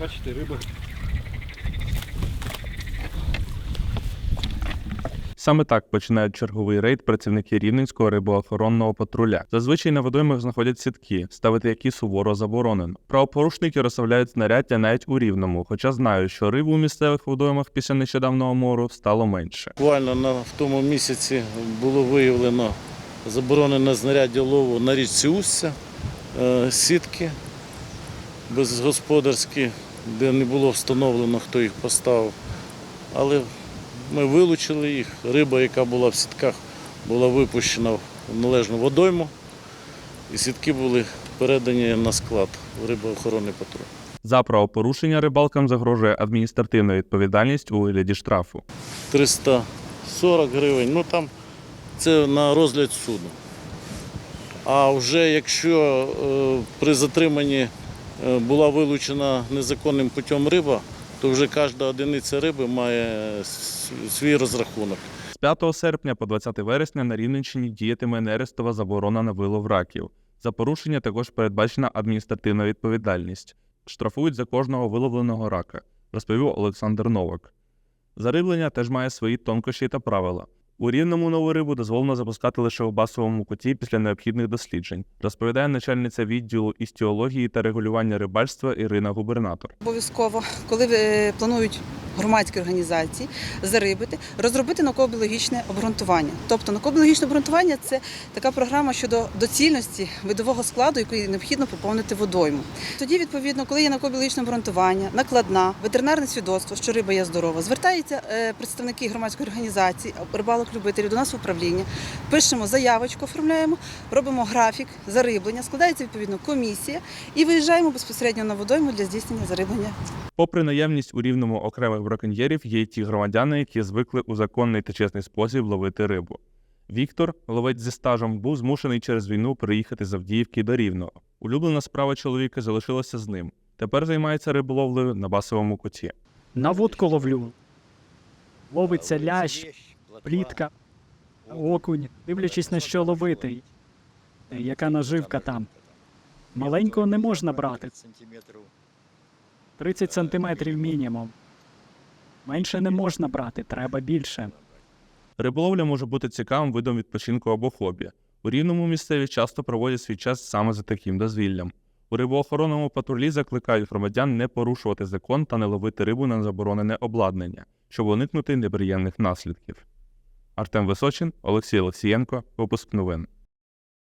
Бачите, риба. Саме так починають черговий рейд працівники рівненського рибоохоронного патруля. Зазвичай на водоймах знаходять сітки, ставити які суворо заборонено. Правопорушники розставляють знаряддя навіть у рівному, хоча знають, що рибу у місцевих водоймах після нещодавнього мору стало менше. Буквально на, в тому місяці було виявлено заборонене знаряддя лову на річці Устя, е, сітки безгосподарські, де не було встановлено, хто їх поставив. Але ми вилучили їх. Риба, яка була в сітках, була випущена в належну водойму, і сітки були передані на склад в рибоохоронний патруль. За правопорушення рибалкам загрожує адміністративна відповідальність у вигляді штрафу. 340 гривень. Ну там це на розгляд суду. А вже якщо е, при затриманні була вилучена незаконним путем риба, то вже кожна одиниця риби має свій розрахунок. З 5 серпня по 20 вересня на Рівненщині діятиме нерестова заборона на вилов раків. За порушення також передбачена адміністративна відповідальність. Штрафують за кожного виловленого рака, розповів Олександр Новак. Зариблення теж має свої тонкощі та правила. У рівному нову рибу дозволено запускати лише у басовому куті після необхідних досліджень, розповідає начальниця відділу істіології та регулювання рибальства Ірина Губернатор. Обов'язково, коли е, планують громадські організації зарибити, розробити науково-біологічне обґрунтування. Тобто науково-біологічне обґрунтування це така програма щодо доцільності видового складу, який необхідно поповнити водойму. Тоді, відповідно, коли є науково-біологічне обґрунтування, накладна, ветеринарне свідоцтво, що риба є здорова, звертаються е, представники громадської організації, рибалок-любителів до нас в управління, пишемо заявочку, оформляємо, робимо графік зариблення, складається відповідно комісія і виїжджаємо безпосередньо на водойму для здійснення зариблення Попри наявність у рівному окремих браконьєрів, є й ті громадяни, які звикли у законний та чесний спосіб ловити рибу. Віктор, ловець зі стажем, був змушений через війну приїхати з Авдіївки до Рівного. Улюблена справа чоловіка залишилася з ним. Тепер займається риболовлею на басовому куті. На вудку ловлю. Ловиться лящ, плітка, окунь, дивлячись на що ловити. Яка наживка там. Маленького не можна брати. 30 сантиметрів мінімум. Менше не можна брати, треба більше. Риболовля може бути цікавим видом відпочинку або хобі. У рівному місцеві часто проводять свій час саме за таким дозвіллям. У рибоохоронному патрулі закликають громадян не порушувати закон та не ловити рибу на заборонене обладнання, щоб уникнути неприємних наслідків. Артем Височин, Олексій Олексієнко, випуск новин.